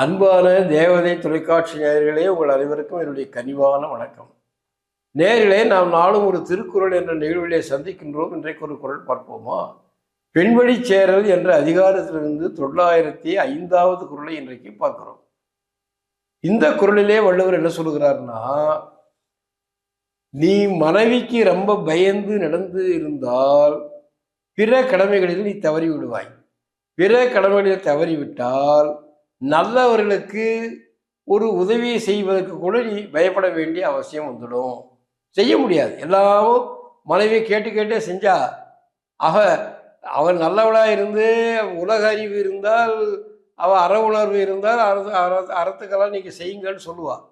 அன்பான தேவதை தொலைக்காட்சி நேயர்களே உங்கள் அனைவருக்கும் என்னுடைய கனிவான வணக்கம். நேர்களே நாம் நாளும் ஒரு திருக்குறள் என்ற நிகழ்விலே சந்திக்கின்றோம். இன்றைக்கு ஒரு குரல் பார்ப்போமா? பெண்வழி சேரல் என்ற அதிகாரத்திலிருந்து தொள்ளாயிரத்தி ஐந்தாவது குரலை இன்றைக்கு பார்க்கிறோம். இந்த குறளிலே வள்ளுவர் என்ன சொல்கிறார்னா நீ மனைவிக்கு ரொம்ப பயந்து நடந்து இருந்தால் பிற கடமைகளில் நீ தவறி விடுவாய் பிற கடமைகளில் தவறிவிட்டால் நல்லவர்களுக்கு ஒரு உதவியை செய்வதற்கு கூட நீ பயப்பட வேண்டிய அவசியம் வந்துடும். செய்ய முடியாது. எல்லாமும் மனைவியை கேட்டு கேட்டே செஞ்சா அவ அவள் நல்லவளா இருந்து உலக அறிவு இருந்தால் அவள் அற உணர்வு இருந்தால் அற அற- அறத்துக்கெல்லாம் நீங்கள் செய்யுங்கன்னு சொல்லுவாள்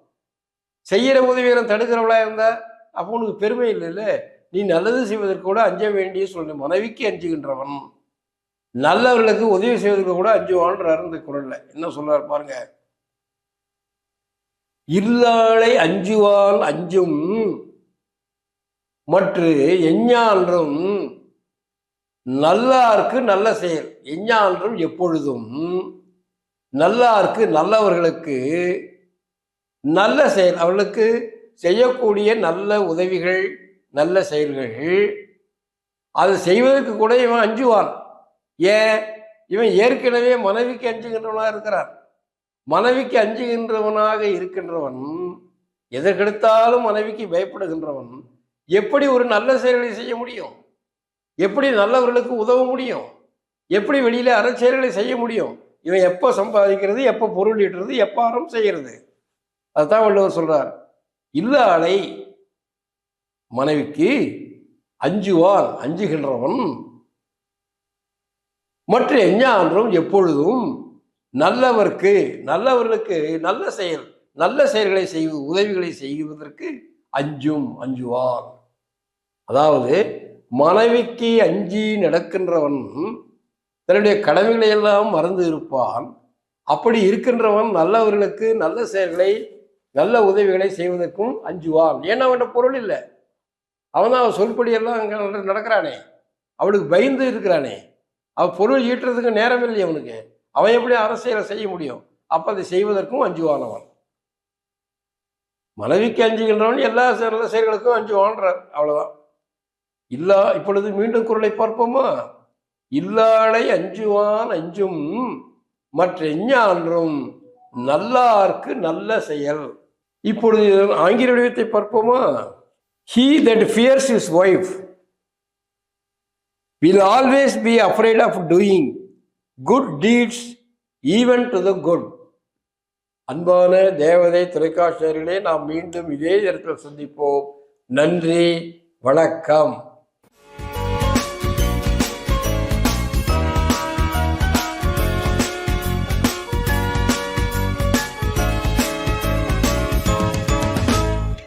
செய்கிற உதவிகளை தடுக்கிறவளாக இருந்தா அப்போ உனக்கு பெருமை இல்லைல்ல? நீ நல்லது செய்வதற்கு கூட அஞ்ச வேண்டிய சொல்லு மனைவிக்கு அஞ்சுகின்றவன். நல்லவர்களுக்கு உதவி செய்வதற்கு கூட அஞ்சுவான்றாரு இந்த குரல்ல. என்ன சொல்றாரு பாருங்க. இல்லாளை அஞ்சுவான் அஞ்சும் மற்ற எஞ்ஞான்றும் நல்லார்க்கு நல்ல செயல் எஞ்ஞான்றும் எப்பொழுதும் நல்லார்க்கு நல்லவர்களுக்கு நல்ல செயல் அவர்களுக்கு செய்யக்கூடிய நல்ல உதவிகள் நல்ல செயல்கள் அது செய்வதற்கு கூட இவன் அஞ்சுவான் ஏன்? இவன் ஏற்கனவே மனைவிக்கு அஞ்சுகின்றவனாக இருக்கிறான். மனைவிக்கு அஞ்சுகின்றவனாக இருக்கின்றவன் எதற்கெடுத்தாலும் மனைவிக்கு பயப்படுகின்றவன் எப்படி ஒரு நல்ல செயல்களை செய்ய முடியும்? எப்படி நல்லவர்களுக்கு உதவ முடியும்? எப்படி வெளியில அறச்செயல்களை செய்ய முடியும்? இவன் எப்போ சம்பாதிக்கிறது எப்போ பொருள் ஈட்டுறது எப்போ அறம் செய்கிறது அதுதான் வள்ளுவர் சொல்றார். இல்லாளை மனைவிக்கு அஞ்சுவான் அஞ்சுகின்றவன் மற்ற எஞ்ஞான்றும் எப்பொழுதும் நல்லவர்க்கு நல்லவர்களுக்கு நல்ல செயல் நல்ல செயல்களை செய்வது உதவிகளை செய்வதற்கு அஞ்சும் அஞ்சுவான். அதாவது மனைவிக்கு அஞ்சி நடக்கின்றவன் தன்னுடைய கடமைகளை எல்லாம் மறந்து இருப்பான். அப்படி இருக்கின்றவன் நல்லவர்களுக்கு நல்ல செயல்களை நல்ல உதவிகளை செய்வதற்கும் அஞ்சுவான். ஏன்னா அவன்கிட்ட பொருள் இல்லை. அவன் தான் அவன் சொல்படியெல்லாம் அங்கே நடக்கிறானே. அவளுக்கு பயந்து இருக்கிறானே. அவன் பொருள் ஈட்டுறதுக்கு நேரம் இல்லை அவனுக்கு. அவன் எப்படி அரசியலை செய்ய முடியும்? அப்போ அதை செய்வதற்கும் அஞ்சுவானவன். மனைவிக்கு அஞ்சுகின்றவன் எல்லா செ- செயல்களுக்கும் அஞ்சுவான்றார். அவ்வளோதான் இல்லா இப்பொழுது மீண்டும் குரலை பார்ப்போமா? இல்லாளை அஞ்சுவான் அஞ்சும் மற்ற எஞ்ஞான்றும் நல்லார்க்கு நல்ல செயல். இப்பொழுது ஆங்கில வடிவத்தை பார்ப்போமா? He that fears his wife will always be afraid of doing good deeds even to the good அன்பான தேவதை தொலைக்காட்சியர்களே நாம் மீண்டும் இதே இடத்தில் சந்திப்போம் நன்றி வணக்கம்